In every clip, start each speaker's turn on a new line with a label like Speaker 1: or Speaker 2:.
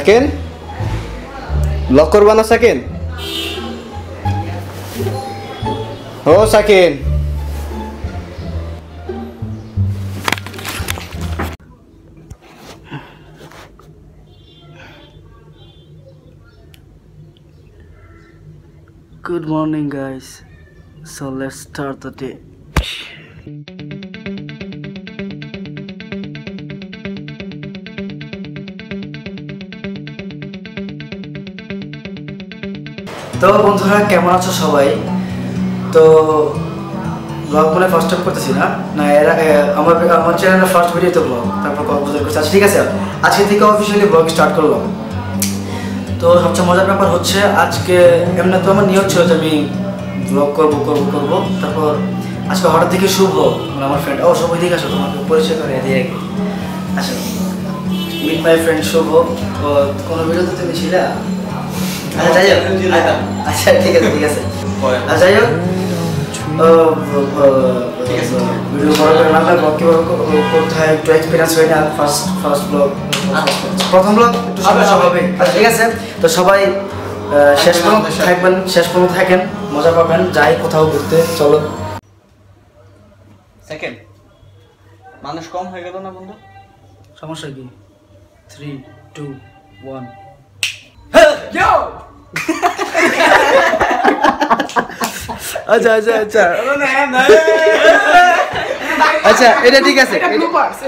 Speaker 1: Second lock করবা না second O second Good morning, guys. So let's start the day. তো বন্ধুরা, কেমন আছো সবাই? তো ব্লগ মনে ফার্স্ট টাইম করতেছি না। না, এর আমার আমার চ্যানেলের ফার্স্ট ভিডিও তো ব্লগ তারপর কম্পোজার করছি। আচ্ছা ঠিক আছে, আজকে থেকে অফিসিয়ালি ব্লগ স্টার্ট করলাম। তো সবচেয়ে মজার ব্যাপার হচ্ছে, আজকে এমনি তো আমার নিয়ত ছিল যে আমি ব্লগ করব করব করব। তারপর আজকে হঠাৎ থেকে শুভ মানে আমার ফ্রেন্ড ও শুভ দিকে আসো, তোমাকে পরিচয় করে দিয়ে আগে। আচ্ছা মিট মাই ফ্রেন্ড শুভ। কোনো ভিডিওতে তুমি ছিলে? আচ্ছা যাই হোক। আচ্ছা ঠিক আছে ঠিক আছে। আচ্ছা যাই হোক। ভিডিও করার পরে নামটা কীভাবে ক- একটু এক্সপিরিয়েন্স হয়ে না ফার্স্ট ফার্স্ট ব্লগ প্রথম ব্লগ একটু সমস্যা হবে। আচ্ছা। ঠিক আছে। তো সবাই শেষ পর্যন্ত থাকবেন শেষ পর্যন্ত থাকেন মজা পাবেন যাই কোথাও ঘুরতে চলো।
Speaker 2: সেকেন্ড মানুষ কম হয়ে গেল না বন্ধু?
Speaker 1: সমস্যা কি? থ্রি টু ওয়ান আচ্ছা আচ্ছা আচ্ছা। আচ্ছা এটা ঠিক আছে।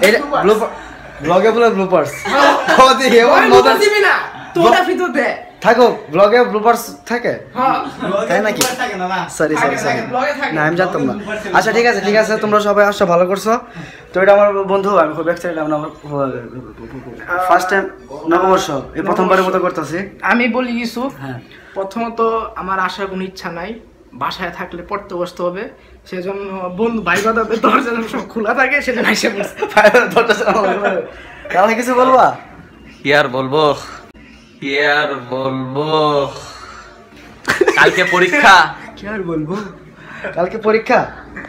Speaker 1: এটা ব্লগে বলে ব্লুপার্স মজা
Speaker 3: তোরা ভিতর দে।
Speaker 1: থাকো ব্লগে ব্লুপার্স থাকে?
Speaker 3: হ্যাঁ।
Speaker 1: তাই নাকি?
Speaker 3: Sorry sorry sorry.
Speaker 1: না। আমি জানতাম না। আচ্ছা ঠিক আছে ঠিক আছে তোমরা সবাই আসছো ভালো করছ। তো এটা আমার বন্ধু আমি খুব এক্সাইটেড আমরা আমার ফার্স্ট টাইম নববর্ষ এই প্রথমবারের মতো করতেছি।
Speaker 3: আমি বলি কিছু।
Speaker 1: হ্যাঁ।
Speaker 3: প্রথমত আমার আসার কোনো ইচ্ছা নাই বাসায় থাকলে পড়তে বসতে হবে। সেজন্য বন্ধু ভাই বাদাদের দরজা সব খোলা থাকে সেজন্য এসে বসে
Speaker 1: তাহলে কিছু বলবা?
Speaker 2: কি আর বলব? কি আর বলব? কালকে পরীক্ষা।
Speaker 1: কি আর বলব? কালকে পরীক্ষা?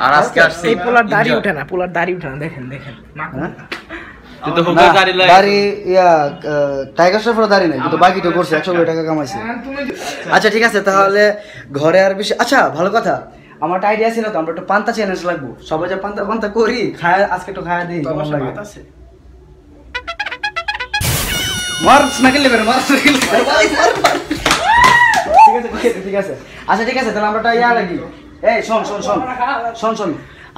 Speaker 2: আর আজকে আসছি।
Speaker 3: এই পোলার দাড়ি উঠে না পোলার দাড়ি উঠে না দেখেন দেখেন।
Speaker 1: হ্যাঁ?
Speaker 2: তুই তো হুকা গাড়ি লয়
Speaker 1: দাড়ি ইয়া টাইগার শ্রফের দাড়ি নাই কিন্তু বাকিটা করছে একশো কোটি টাকা কামাইছে
Speaker 3: হ্যাঁ,
Speaker 1: আচ্ছা ঠিক আছে তাহলে ঘরে আর বেশি আচ্ছা ভালো কথা। আমার আইডিয়া ছিল তো আমরা একটু পান্তা চ্যালেঞ্জ লাগবো। সবাই যে পান্তা পান্তা করি খায় আজকে একটু খায় দিই কেমন লাগে
Speaker 3: ভাত আছে?
Speaker 1: মার স্নাকেল মার স্নাকেল ঠিক আছে ঠিক আছে ঠিক আছে। আচ্ছা ঠিক আছে তাহলে আমরা একটা ইয়া লাগি এই শোন শোন শোন শোন শোন।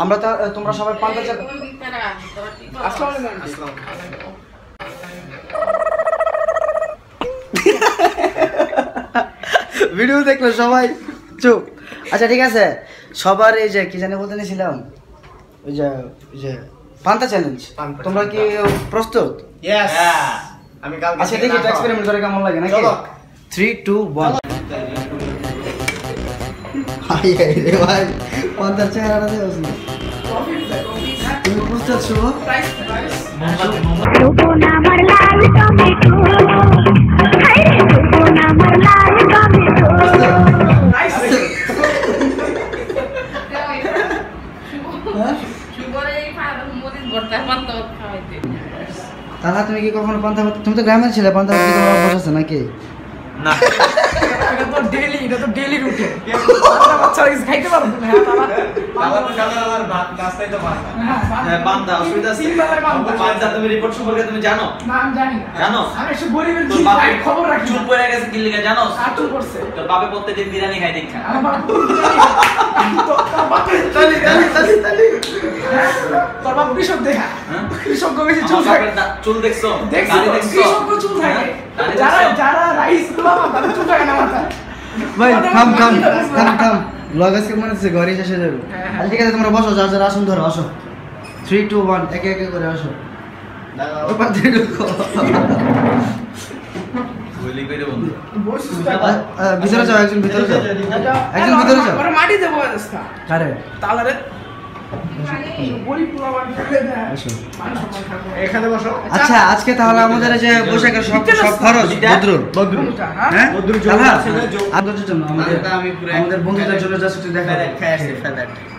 Speaker 1: আমরা তো তোমরা সবাই পান্তা চা
Speaker 3: আসসালামু আলাইকুম।
Speaker 1: ভিডিও দেখল সবাই। চুপ। আচ্ছা ঠিক আছে। সবার এই যে কি জানি বলতে নিয়েছিলাম। ওই যে ওই যে পান্তা চ্যালেঞ্জ তোমরা কি প্রস্তুত?
Speaker 4: আমি কালকে
Speaker 1: আচ্ছা দেখি একটু এক্সপেরিমেন্ট করে কেমন লাগে নাকি?
Speaker 4: চলো।
Speaker 1: Three two one hi hi রে ভাই পান্তার চেহারাটা দেখছ না। তুমি
Speaker 5: লবণ আমার লাল টমেটো। হায় আমার লাল টমেটো।
Speaker 1: তাহলে তুমি কি কখনো পান্তা ভাত- তুমি তো গ্রামের ছেলে পান্তা ভাত খেতে তোমার অভ্যাস আছে নাকি?
Speaker 2: না।
Speaker 3: এটা তো ডেইলি এটা তো ডেইলি রুটিন বাচ্চা খাইতে পারব না। তারা-
Speaker 4: সকালে আমার ভাত নাস্তাই তো ভাত
Speaker 3: হ্যাঁ,
Speaker 2: পান্তা অসুবিধা আছে।
Speaker 3: তিন বেলায় পান্তা।
Speaker 2: পান্তা তুমি রিপোর্ট সম্পর্কে তুমি জানো?
Speaker 3: না, আমি জানি না।
Speaker 2: জানো?
Speaker 3: আমি একটু গরিবের
Speaker 2: তোর বাপে
Speaker 3: খবর রাখি
Speaker 2: চুপ করে গেছে কি জানো
Speaker 3: আর চুপ করছে।
Speaker 2: তোর বাপে প্রত্যেকদিন বিরিয়ানি খাই দেখা।
Speaker 3: আমার বাপ তো- তোর বাপের- হ্যাঁ, তোর বাপ কৃষক দেখা। কৃষক বেশি চুল থাকে।
Speaker 2: চুল দেখছ
Speaker 3: কৃষকও চুল থাকে। যারা? যারা রাইসগুলো তাদের চুল থাকে না মাথায়।
Speaker 1: ভাই থাম থাম থাম থাম ঘরে শেষে
Speaker 3: হ্যাঁ।
Speaker 1: আচ্ছা ঠিক আছে তোমরা বসো যার যার আসন ধরো আসো থ্রি টু ওয়ান একে একে করে আসো
Speaker 2: বন্ধু।
Speaker 1: ভিতরে যাও একজন ভিতরে যাও। একজন ভিতরে যাও।
Speaker 3: ওরা বয়ে দিস
Speaker 1: আরে
Speaker 3: তালারে
Speaker 1: আচ্ছা। আজকে তাহলে আমাদের যে সব সব খরচ বদরুল।
Speaker 3: হ্যাঁ?
Speaker 4: বদরুল আচ্ছা,
Speaker 1: বন্ধুদের জন্য জাস্ট দেখা
Speaker 4: খেয়ে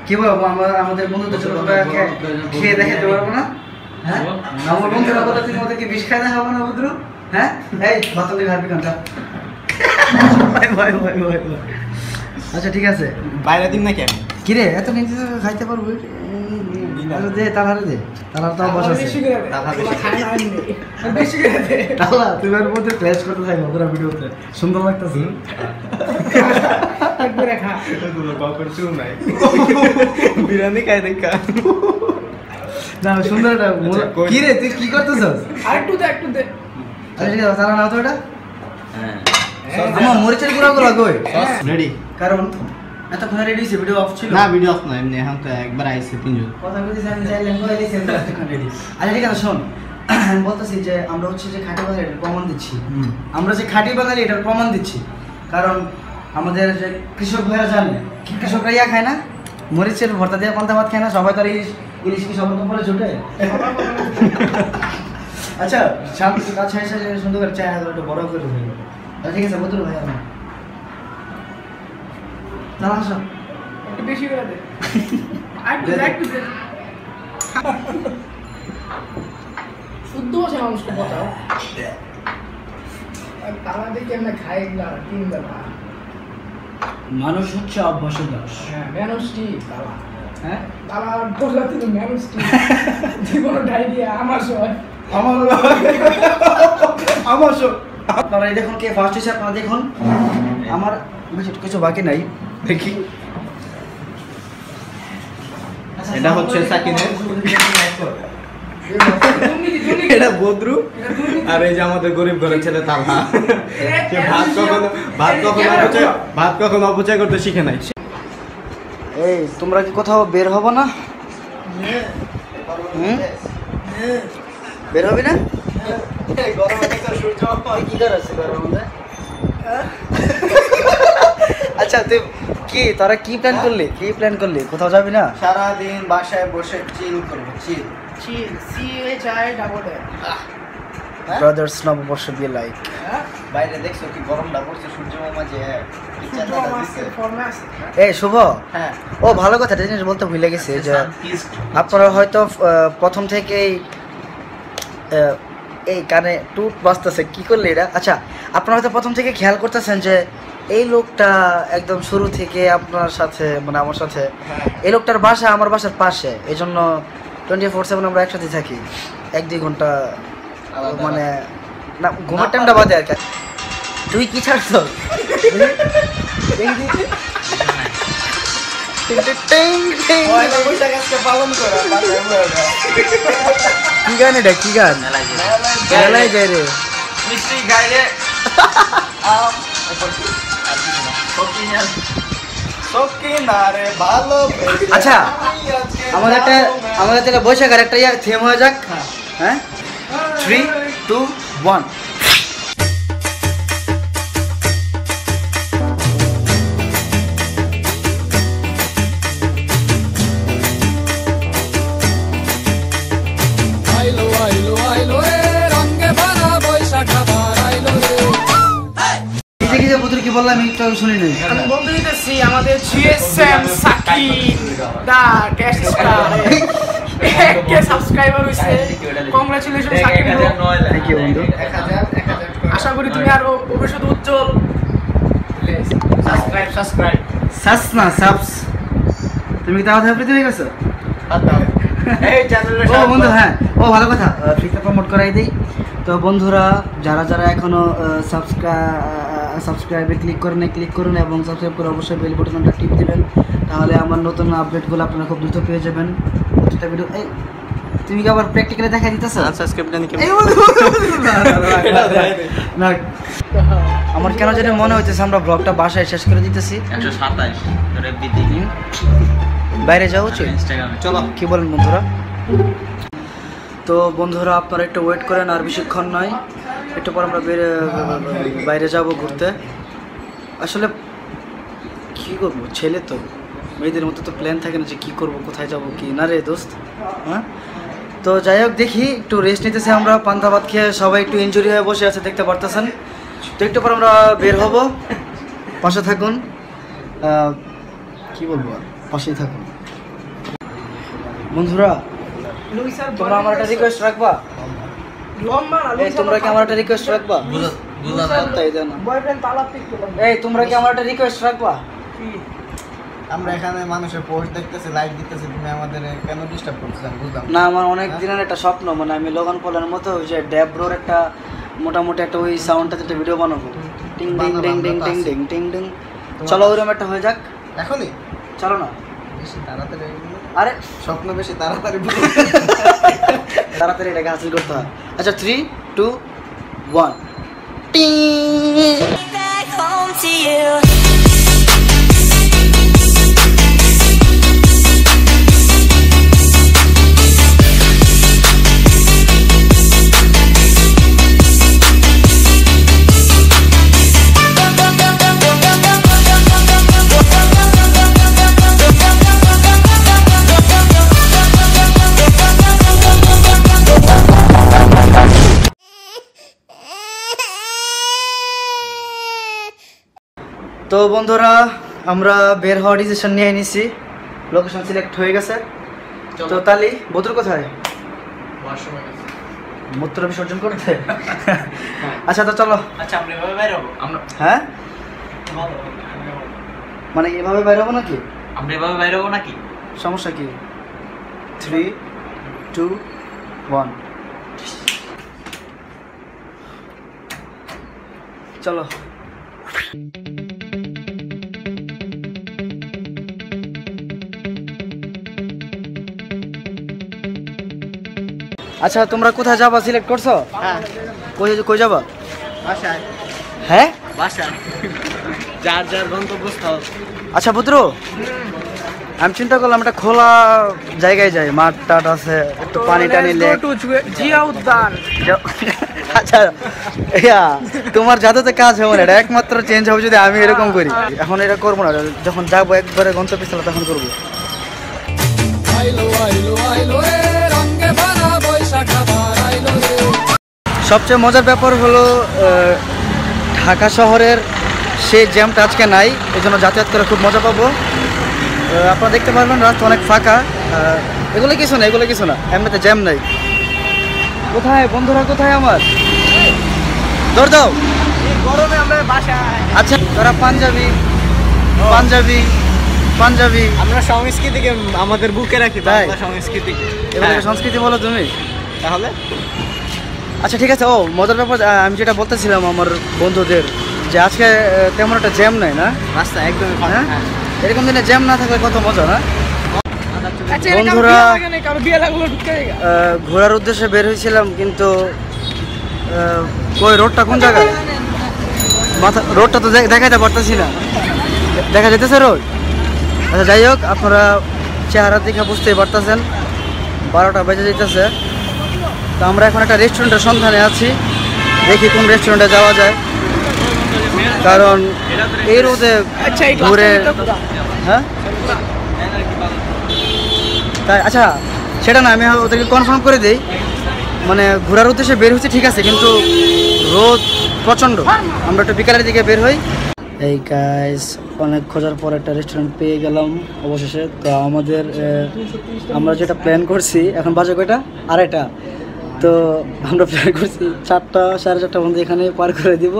Speaker 1: কি বলব আমরা আমাদের বন্ধুদের জন্য খেয়ে- খেয়ে দেখাতে পারব না? হ্যাঁ? আমার বন্ধুরা কথা তুমি ওদেরকে বিষ খাই দেখাবো না বদরু হ্যাঁ? এই। আচ্ছা ঠিক আছে।
Speaker 4: বাইরে দিন না কেন?
Speaker 1: কিরে এত নিচে খাইতে পারব? আরে দে তালারে দে। তালার তো বসা
Speaker 3: বেশি করে
Speaker 4: বেশি।
Speaker 3: তোমার খায় না এমনি। বেশি করে দে।
Speaker 1: তালা তুমি এর মধ্যে করতে পুরো ভিডিওতে। সুন্দর লাগতেছে।
Speaker 3: একবারে খা।
Speaker 4: বিরিয়ানি খাই দেখা
Speaker 1: না সুন্দর
Speaker 4: আচ্ছা,
Speaker 1: কি রে তুই কি করতেছস?
Speaker 3: আরেকটু দে, একটু দে।
Speaker 1: আরে ঠিক নাও তো এটা
Speaker 2: হ্যাঁ
Speaker 1: আমার মরিচের গুঁড়া গুলো কই
Speaker 4: রেডি
Speaker 1: কারণ এতক্ষণ রেডি ভিডিও অফ ছিল
Speaker 4: না ভিডিও অফ না এমনি এখন তো একবার আইছে তিনজন
Speaker 1: কথা আমি রেডি ঠিক আছে শোন আমি বলতেছি যে আমরা হচ্ছে যে খাঁটি বাঙালি এটার প্রমাণ দিচ্ছি আমরা যে খাঁটি বাঙালি এটার প্রমাণ দিচ্ছি কারণ আমাদের যে কৃষক ভাইরা জানে কৃষকরা ইয়া খায় না মরিচের ভর্তা দিয়ে পান্তা ভাত খায় না সবাই তো ইলিশ ইলিশ কি সবার কপালে ছুটে আচ্ছা শান্ত কাছে এসে যে সুন্দর করে চায় একটু বড় করে আচ্ছা ঠিক আছে বদল ভাই আমার না আসো
Speaker 3: একটু বেশি করে দে। আরেকটু দে, একটু দে। শুদ্ধ মানুষকে। তারা দেখি আমরা খাই এগুলা তিন বেলা।
Speaker 1: মানুষ হচ্ছে অভ্যাসের দাস
Speaker 3: হ্যাঁ, মানুষটি তারা।
Speaker 1: হ্যাঁ
Speaker 3: তারা মানুষটি। জীবনে ডায়রিয়া, আমার সয়।
Speaker 1: আমার আমার আপনারা এই দেখুন কে ফার্স্ট হয়েছে আপনারা দেখুন। আমার বেশি কিছু বাকি নাই।
Speaker 4: দেখি। এটা হচ্ছে সাকিনের। এটা বদ্রু। আর এই যে আমাদের গরিব ঘরের ছেলে তালহা। ভাত কখনো ভাত কখনো অপচয় ভাত কখনো অপচয় করতে শিখে নাই।
Speaker 1: এই তোমরা কি কোথাও বের হব না? হুম? বের হবে না? আচ্ছা তুই কি তোরা কি প্ল্যান করলি? কি প্ল্যান করলি? কোথাও যাবি না?
Speaker 4: সারাদিন বাসায় বসে চিল করব চিল
Speaker 1: ব্রাদার্স নববর্ষ বিয়ে লাইক
Speaker 4: বাইরে দেখছ কি গরমটা পড়ছে? সূর্য মামা যে।
Speaker 1: এই শুভ?
Speaker 4: হ্যাঁ।
Speaker 1: ও ভালো কথা জিনিস বলতে ভুলে গেছি যে আপনারা হয়তো প্রথম থেকেই এই কানে টুট বাজতেছে কি করলে এটা আচ্ছা আপনারা হয়তো প্রথম থেকে খেয়াল করতেছেন যে এই লোকটা একদম শুরু থেকে আপনার সাথে মানে আমার সাথে এই লোকটার বাসা আমার বাসার পাশে এই জন্য টোয়েন্টি ফোর সেভেন আমরা একসাথে থাকি এক দুই
Speaker 4: ঘণ্টা
Speaker 1: মানে না ঘুমার টাইমটা বাদে আর কি। তুই কি ছাড়ছ? কি গান এটা? কি গান? মেলায় যায় রে।
Speaker 2: মিষ্টি
Speaker 1: আচ্ছা আমাদের একটা আমাদের বৈশাখের একটা ইয়া থেম হয়ে যাক। হ্যাঁ? থ্রি টু ওয়ান বললাম একটু শুনি নাই।
Speaker 3: আমি বলতে দিতেছি আমাদের জিএসএম সাকিব দা গ্যাস স্টার কে সাবস্ক্রাইবার হইছে। Congratulation Sakib bro।
Speaker 1: Thank you বন্ধু
Speaker 3: আশা করি তুমি আরও ভবিষ্যৎ উজ্জ্বল।
Speaker 4: সাবস্ক্রাইব সাবস্ক্রাইব
Speaker 1: সাস না সাবস তুমি কি তাও হ্যাপি হয়ে গেছো?
Speaker 4: এই চ্যানেলে
Speaker 1: ও বন্ধু হ্যাঁ। ও ভালো কথা। ফ্রিতে প্রমোট করাই দিই। তো বন্ধুরা যারা যারা এখনও সাবস্ক্রাইব সাবস্ক্রাইবে ক্লিক করেন ক্লিক করুন এবং সাবস্ক্রাইব করে অবশ্যই বেল বাটনটা টিপ দেবেন তাহলে আমার নতুন আপডেটগুলো আপনারা খুব দ্রুত পেয়ে যাবেন প্রত্যেকটা ভিডিও এই তুমি কি আবার প্র্যাকটিক্যালি দেখা দিতেছো
Speaker 4: সাবস্ক্রাইব জানি
Speaker 1: এই না, আমার কেন জানি মনে হইতেছে আমরা ব্লগটা বাসায় শেষ করে দিতেছি
Speaker 2: একশো সাতাশ তোর এফবি দিকে
Speaker 1: বাইরে যাওয়া উচিত
Speaker 4: চলো
Speaker 1: কি বলেন বন্ধুরা তো বন্ধুরা আপনারা একটু ওয়েট করেন আর বেশিক্ষণ নয় একটু পর আমরা বের বাইরে যাব ঘুরতে। আসলে কি করব? ছেলে তো। মেয়েদের মতো তো প্ল্যান থাকে না যে কী করব কোথায় যাব কি? না রে দোস্ত হ্যাঁ? তো যাই হোক দেখি একটু রেস্ট নিতেছি আমরা পান্তা ভাত খেয়ে সবাই একটু ইঞ্জুরি হয়ে বসে আছে দেখতে পারতেছেন। তো একটু পর আমরা বের হব। পাশে থাকুন। কি বলব আর? পাশেই থাকুন। বন্ধুরা তোমরা আমার একটা রিকোয়েস্ট রাখবা? এই তোমরা কি আমার একটা রিকোয়েস্ট রাখবা? তাই এই তোমরা কি আমার একটা রিকোয়েস্ট রাখবা?
Speaker 4: আমরা এখানে মানুষের পোস্ট দেখতেছি লাইক দিতেছি তুমি আমাদের কেন ডিস্টার্ব করতেছ? আমি বুঝলাম না।
Speaker 1: না আমার অনেক দিনের একটা স্বপ্ন মানে আমি লোগান পলের মতো ওই যে ড্যাব্রোর একটা মোটামুটি একটা ওই সাউন্ডটাতে একটা ভিডিও বানাবো। টিং ডিং ডিং ডিং ডিং ডিং ডিং ডিং চলো ওইরকম একটা হয়ে যাক।
Speaker 4: এখনই?
Speaker 1: চলো না।
Speaker 4: বেশি তাড়াতাড়ি।
Speaker 1: আরে
Speaker 4: স্বপ্ন বেশি তাড়াতাড়ি।
Speaker 1: তাড়াতাড়ি এটাকে হাসিল করতে হয়। আচ্ছা থ্রি টু। ওয়ান
Speaker 6: back
Speaker 1: তো বন্ধুরা আমরা বের হওয়ার ডিসিশন নিয়ে নিছি। লোকেশন সিলেক্ট হয়ে গেছে। তো তালি বদর কোথায়? মূত্র বিসর্জন করতে আচ্ছা তো চলো।
Speaker 2: আচ্ছা আমরা এভাবে বাইরে হব? আমরা
Speaker 1: হ্যাঁ? মানে এভাবে বাইরে হব নাকি?
Speaker 2: আমরা এভাবে বাইরে হব নাকি?
Speaker 1: সমস্যা কি? থ্রি টু ওয়ান চলো। আচ্ছা তোমরা কোথায় যাবা সিলেক্ট করছ?
Speaker 4: হ্যাঁ।
Speaker 1: কই কই যাবা?
Speaker 4: বাসায়।
Speaker 1: হ্যাঁ?
Speaker 4: বাসায়। যার যার গন্তব্যস্থল।
Speaker 1: আচ্ছা পুত্র আমি চিন্তা করলাম একটা খোলা জায়গায় যাই মাঠ টাট আছে একটু পানি টানি লেক।
Speaker 3: জিয়া উদ্যান
Speaker 1: আচ্ছা ইয়া তোমার জাদুতে কাজ হবে না এটা একমাত্র চেঞ্জ হবে যদি আমি এরকম করি। এখন এটা করব না যখন যাব একবারে গন্তব্যস্থলে তখন করব।
Speaker 7: আইলো আইলো আইলো
Speaker 1: সবচেয়ে মজার ব্যাপার হলো ঢাকা শহরের সেই জ্যামটা আজকে নাই এই জন্য যাতায়াত করে খুব মজা পাবো। আপনারা দেখতে পারবেন রাস্তা অনেক ফাঁকা। এগুলো কিছু না এগুলো কিছু না এমনিতে জ্যাম নাই। কোথায় বন্ধুরা কোথায় আমার? দৌড় দাও। আচ্ছা তোরা পাঞ্জাবি পাঞ্জাবি পাঞ্জাবি।
Speaker 4: আমরা সংস্কৃতিকে আমাদের বুকে রাখি
Speaker 1: তাই? সংস্কৃতি।
Speaker 4: হ্যাঁ।
Speaker 1: সংস্কৃতি বলো তুমি।
Speaker 4: তাহলে?
Speaker 1: আচ্ছা ঠিক আছে। ও মজার ব্যাপার আমি যেটা বলতেছিলাম আমার বন্ধুদের যে আজকে তেমন একটা জ্যাম নাই না?
Speaker 4: রাস্তা একদমই
Speaker 1: হ্যাঁ?
Speaker 4: হ্যাঁ।
Speaker 1: এরকম দিনে জ্যাম না থাকলে কত মজা না?
Speaker 3: আচ্ছা
Speaker 1: বন্ধুরা- ঘোরার উদ্দেশ্যে বের হয়েছিলাম কিন্তু কই রোডটা কোন জায়গায়? মাথা রোডটা তো দেখাইতে পারতেছি না। দেখা যেতেছে রোড আচ্ছা যাই হোক আপনারা চেহারা দেখে বুঝতেই পারতেছেন। বারোটা বেজে যেতেছে তো আমরা এখন একটা রেস্টুরেন্টের সন্ধানে আছি। দেখি কোন রেস্টুরেন্টে যাওয়া যায়। কারণ এই রোদে
Speaker 3: আচ্ছা
Speaker 1: ঘুরে হ্যাঁ? তাই আচ্ছা সেটা না আমি ওদেরকে কনফার্ম করে দিই। মানে ঘোরার উদ্দেশ্যে বের হচ্ছে ঠিক আছে কিন্তু রোদ প্রচণ্ড। আমরা একটু বিকালের দিকে বের হই। এই গাইস অনেক খোঁজার পর একটা রেস্টুরেন্ট পেয়ে গেলাম অবশেষে। তো আমাদের আমরা যেটা প্ল্যান করছি এখন বাজে কয়টা? আড়াইটা। তো আমরা প্ল্যান করছি চারটা সাড়ে চারটা বন্ধু এখানে পার করে দিব।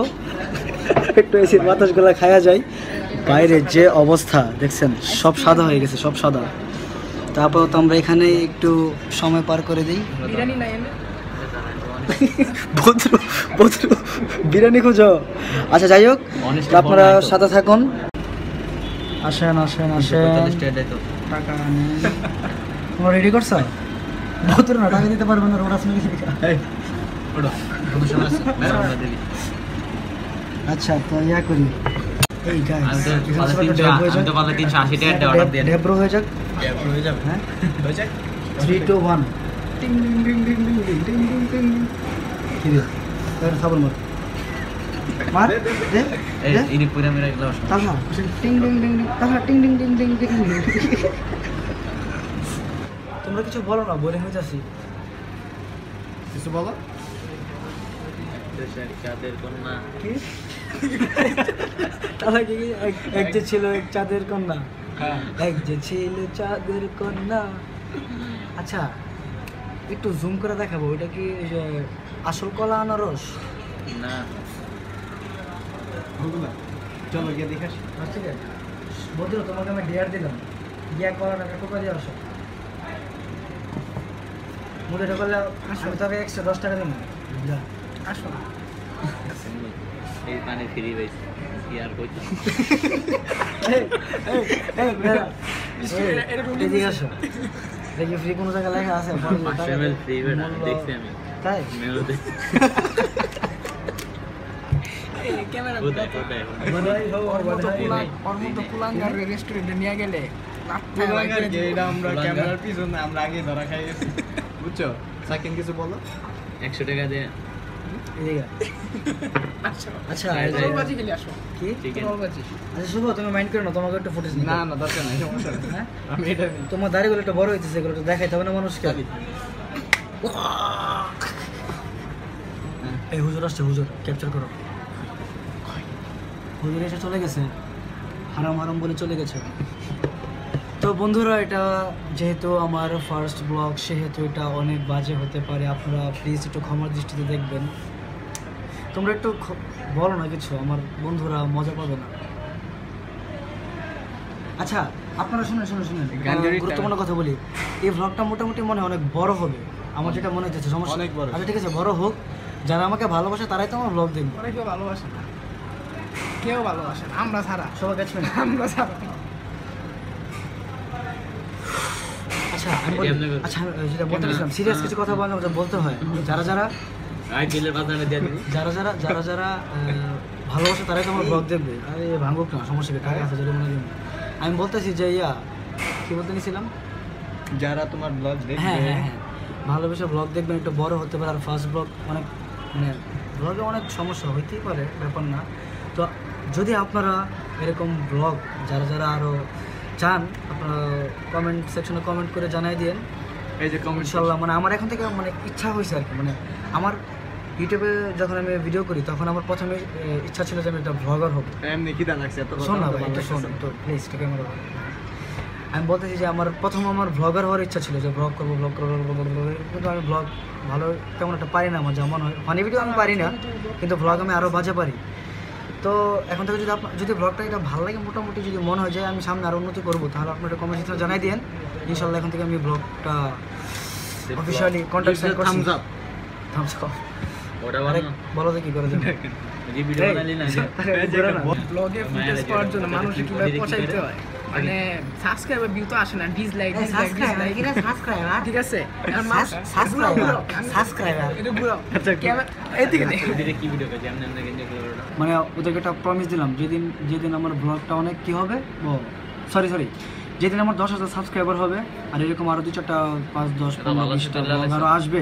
Speaker 1: একটু এসির বাতাসগুলো খাওয়া যায় বাইরে যে অবস্থা দেখছেন সব সাদা হয়ে গেছে সব সাদা। তারপর তো আমরা এখানে একটু সময় পার করে দিই।
Speaker 3: বিরিয়ানি নাই
Speaker 1: বদ্রু বদ্রু বিরিয়ানি খুঁজো। আচ্ছা যাই হোক আপনারা সাথে থাকুন। আসেন আসেন আসেন। টাকা রেডি করছ? বদ্রু না টাকা দিতে পারবে না রোড আসলে আচ্ছা তো ইয়া করি। এই
Speaker 2: টাকা অর্ডার দিয়ে
Speaker 1: ডেব্রো হয়ে যাক।
Speaker 4: হ্যাঁ
Speaker 1: হয়ে?
Speaker 4: যাক।
Speaker 1: থ্রি টু ওয়ান টিং ডিং ডিং ডিং ডিং ডিং ডিং ডিং ডিং কি রে? তাহলে খাবার মার। মার দে
Speaker 2: এই
Speaker 1: দে।
Speaker 2: মেরা গেল
Speaker 1: তাহা টিং টিং টিং টিং তাহা টিং টিং টিং টিং টিং। তোমরা কিছু বলো না বোরিং হয়ে যাচ্ছি।
Speaker 4: কিছু বলো?
Speaker 2: চাঁদের কন্যা।
Speaker 1: কি? তাহলে কি এক- এক যে ছিল এক চাঁদের কন্যা? এক যে ছিল চাঁদের কন্যা। আচ্ছা একটু জুম করে দেখাবো ওইটা কি আসল কলা আনারস
Speaker 2: না।
Speaker 4: চলো গিয়ে দেখে
Speaker 1: আচ্ছা, ঠিক আছে। তোমাকে আমি ডেয়ার দিলাম। গিয়া কলা টাকা টোকা দিয়ে আসো? মুখে ঢোকালে আমি তবে একশো দশ টাকা দেবো।
Speaker 3: আসো
Speaker 2: এই পানি ফ্রি পাইছি। কি আর কইতো?
Speaker 1: এদিকে আসো। দেখি ফ্রি কোনো জায়গায় লেখা আছে?
Speaker 2: পাঁচশো বেটা, দেখছি আমি।
Speaker 1: তাই?
Speaker 3: পুলাঙ্গার রেস্টুরেন্টে নিয়ে গেলে?
Speaker 4: আমরা ক্যামেরার পিছনে আমরা আগে ধরা খাই গেছি বুঝছ? সাকিন কিছু বলো।
Speaker 2: একশো টাকা দিয়ে।
Speaker 1: আচ্ছা। এই যে-
Speaker 3: তোর বাজি খেলে আসো।
Speaker 1: কি?
Speaker 2: চিকেন
Speaker 3: তোর বাজি।
Speaker 1: শুভ তুমি মাইন্ড করো না তোমাকে একটু ফুটেজ
Speaker 4: না না দরকার নাই সমস্যা আমি এটা
Speaker 1: তোমার দাড়িগুলো একটু বড় হইতেছে এগুলো দেখাইতে হবে না মানুষকে? এই হুজুর আসছে হুজুর ক্যাপচার করো। হুজুর এসে চলে গেছে। হারাম হারাম বলে চলে গেছে। তো বন্ধুরা এটা যেহেতু আমার ফার্স্ট ব্লগ সেহেতু এটা অনেক বাজে হতে পারে। আপনারা প্লিজ একটু ক্ষমার দৃষ্টিতে দেখবেন। তোমরা একটু বলো না কিছু আমার বন্ধুরা মজা পাবে না। আচ্ছা আপনারা শুনে শুনে শুনে গুরুত্বপূর্ণ কথা বলি। এই ব্লগটা মোটামুটি মনে হয় অনেক বড় হবে। আমার যেটা মনে হচ্ছে সমস্যা
Speaker 4: অনেক বড়।
Speaker 1: আচ্ছা ঠিক আছে বড় হোক। যারা আমাকে ভালোবাসে তারাই তো আমার ভ্লগ দেখবে।
Speaker 3: কেউ ভালোবাসে না। কেউ ভালোবাসে না আমরা ছাড়া।
Speaker 1: সবাই
Speaker 3: আমরা ছাড়া।
Speaker 1: আচ্ছা আচ্ছা আমি যেটা বলতে চাইছিলাম সিরিয়াস কিছু কথা বলতে বলতে হয়। যারা যারা যারা যারা যারা যারা ভালোবাসে তারাই তো আমার ব্লগ দেখবে। আরে ভাঙুক না সমস্যা কি? টাকা আছে যদি মনে আমি বলতেছি যে ইয়া কি বলতে নিছিলাম?
Speaker 4: যারা তোমার ব্লগ দেখবে।
Speaker 1: হ্যাঁ হ্যাঁ হ্যাঁ। ভালোবেসে ব্লগ দেখবেন একটু বড় হতে পারে। আর ফার্স্ট ব্লগ অনেক মানে ব্লগে অনেক সমস্যা হইতেই পারে ব্যাপার না। তো যদি আপনারা এরকম ব্লগ যারা যারা আরও চান আপনারা কমেন্ট সেকশনে কমেন্ট করে জানাই দিন
Speaker 4: এই যে কমেন্ট
Speaker 1: ইনশাল্লাহ মানে আমার এখন থেকে মানে ইচ্ছা হয়েছে আর কি মানে আমার ইউটিউবে যখন আমি ভিডিও করি তখন আমার প্রথমে ইচ্ছা ছিল যে আমি একটা ব্লগার হব।
Speaker 4: এমনি কি লাগছে? এত
Speaker 1: শোন না ভাই একটু শোন তো প্লিজ ক্যামেরা আমি বলতেছি যে আমার প্রথম আমার ব্লগার হওয়ার ইচ্ছা ছিল যে ব্লগ করব ব্লগ করব ব্লগ করব কিন্তু আমি ব্লগ ভালো তেমন একটা পারি না আমার যেমন হয়। ফানি ভিডিও আমি পারি না কিন্তু ব্লগ আমি আরও বাজে পারি। তো এখন থেকে যদি আপনার যদি ব্লগটা এটা ভালো লাগে মোটামুটি যদি মনে হয় যে আমি সামনে আরও উন্নতি করব তাহলে আপনার একটা কমেন্ট সেকশনে জানাই দিন ইনশাল্লাহ এখন থেকে আমি ব্লগটা অফিসিয়ালি কন্ট্যাক্ট সাইন করছি।
Speaker 4: থামস আপ
Speaker 1: থামস আপ
Speaker 2: ওটা বল
Speaker 1: বলো তো কি করে
Speaker 2: যে ভিডিও বানালি না
Speaker 3: ব্লগে ফুটেজ পাওয়ার জন্য মানুষের কীভাবে পচাইতে হয়। মানে সাবস্ক্রাইব ভিউ তো আসে না ডিসলাইক ডিসলাইক ডিসলাইক ঠিক আছে আর মাস
Speaker 1: সাবস্ক্রাইবার সাবস্ক্রাইবার
Speaker 3: এটা ঘুরো ক্যামেরা এদিকে নে
Speaker 2: কি ভিডিও কাজ এমনি এমনি কিন্তু
Speaker 1: মানে ওদেরকে একটা প্রমিস দিলাম যেদিন যেদিন আমার ব্লগটা অনেক কি হবে ও সরি সরি যেদিন আমার দশ হাজার সাবস্ক্রাইবার হবে আর এরকম আরও দু চারটা পাঁচ দশ পনেরো বিশটা আরও আসবে।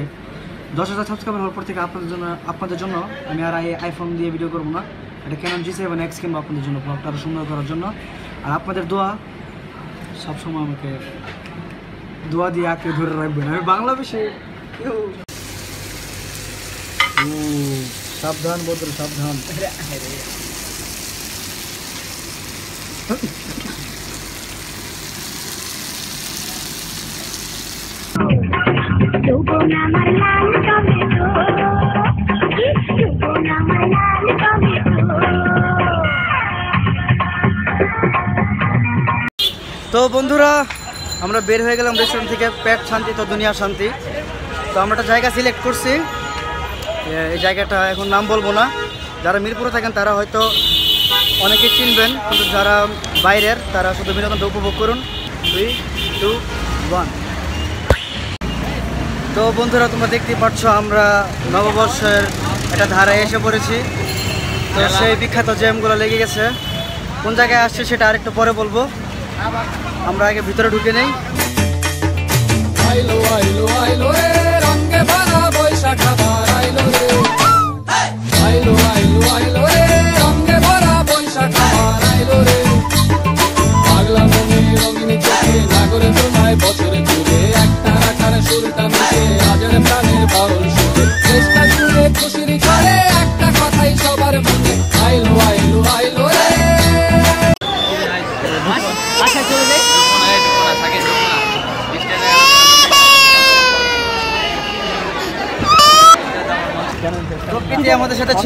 Speaker 1: দশ হাজার সাবস্ক্রাইবার হওয়ার পর থেকে আপনাদের জন্য আপনাদের জন্য আমি আর আই আইফোন দিয়ে ভিডিও করব না। এটা ক্যানন জি সেভেন এক্স কিনবো আপনাদের জন্য ব্লগটা আরও সুন্দর করার জন্য। আর আপনাদের দোয়া সবসময় আমাকে দোয়া দিয়ে আঁকে ধরে রাখবেন আমি বাংলা বেশি সাবধান বদল সাবধান
Speaker 5: সুগুণ আমার লাল
Speaker 1: তো বন্ধুরা, আমরা বের হয়ে গেলাম রেস্টুরেন্ট থেকে, পেট শান্তি তো দুনিয়া শান্তি। তো আমরা একটা জায়গা সিলেক্ট করছি। এই জায়গাটা এখন নাম বলব না। যারা মিরপুরে থাকেন, তারা হয়তো অনেকে চিনবেন, কিন্তু যারা বাইরের, তারা শুধু বিনোদনটা উপভোগ করুন। থ্রি টু ওয়ান তো বন্ধুরা, তোমরা দেখতেই পাচ্ছ, আমরা নববর্ষের একটা ধারায় এসে পড়েছি। তো সেই বিখ্যাত জ্যামগুলো লেগে গেছে। কোন জায়গায় আসছে, সেটা আরেকটু পরে বলব। আমরা আগে ভিতরে ঢুকে নেই
Speaker 7: আইলো আইলো আইলো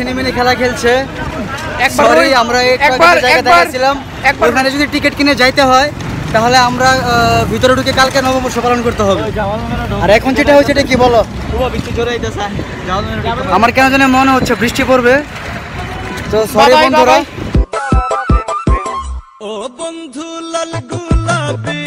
Speaker 1: ছিনিমিনি খেলা খেলছে। সরি আমরা একবার
Speaker 3: একবার
Speaker 1: জায়গায়
Speaker 3: একবার
Speaker 1: দেখাচ্ছিলাম ওখানে যদি টিকিট কিনে যাইতে হয় তাহলে আমরা ভিতরে ঢুকে কালকে নববর্ষ পালন করতে হবে। আর এখন যেটা হচ্ছে এটা কি বলো? আমার কেন জানি মনে হচ্ছে বৃষ্টি পড়বে। তো সরি বন্ধুরা।
Speaker 4: ও বন্ধু লাল গুলাবি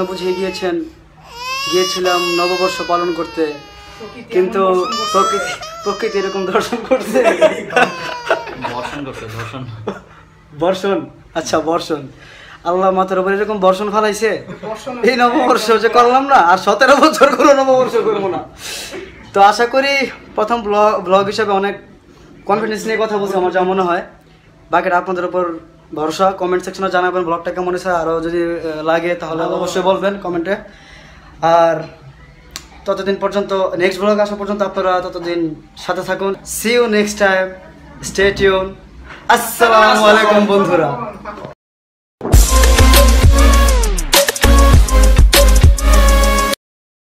Speaker 1: এতক্ষণে বুঝিয়ে গিয়েছেন গিয়েছিলাম নববর্ষ পালন করতে। কিন্তু প্রকৃতি প্রকৃতি এরকম দর্শন করছে।
Speaker 2: বর্ষণ করছে বর্ষণ।
Speaker 1: বর্ষণ আচ্ছা বর্ষণ। আল্লাহ মাথার উপর এরকম বর্ষণ ফালাইছে? এই নববর্ষ যে করলাম না আর সতেরো বছর কোনো নববর্ষ করব না। তো আশা করি প্রথম ব্লগ ব্লগ হিসাবে অনেক কনফিডেন্স নিয়ে কথা বলছি আমার যা মনে হয়। বাকিটা আপনাদের উপর ভরসা কমেন্ট সেকশনে জানাবেন ব্লগটা কেমন আছে আরও যদি লাগে তাহলে অবশ্যই বলবেন কমেন্টে আর ততদিন পর্যন্ত নেক্সট ব্লগ আসা পর্যন্ত আপনারা ততদিন সাথে থাকুন। See you next time stay tune আসসালামু আলাইকুম। বন্ধুরা।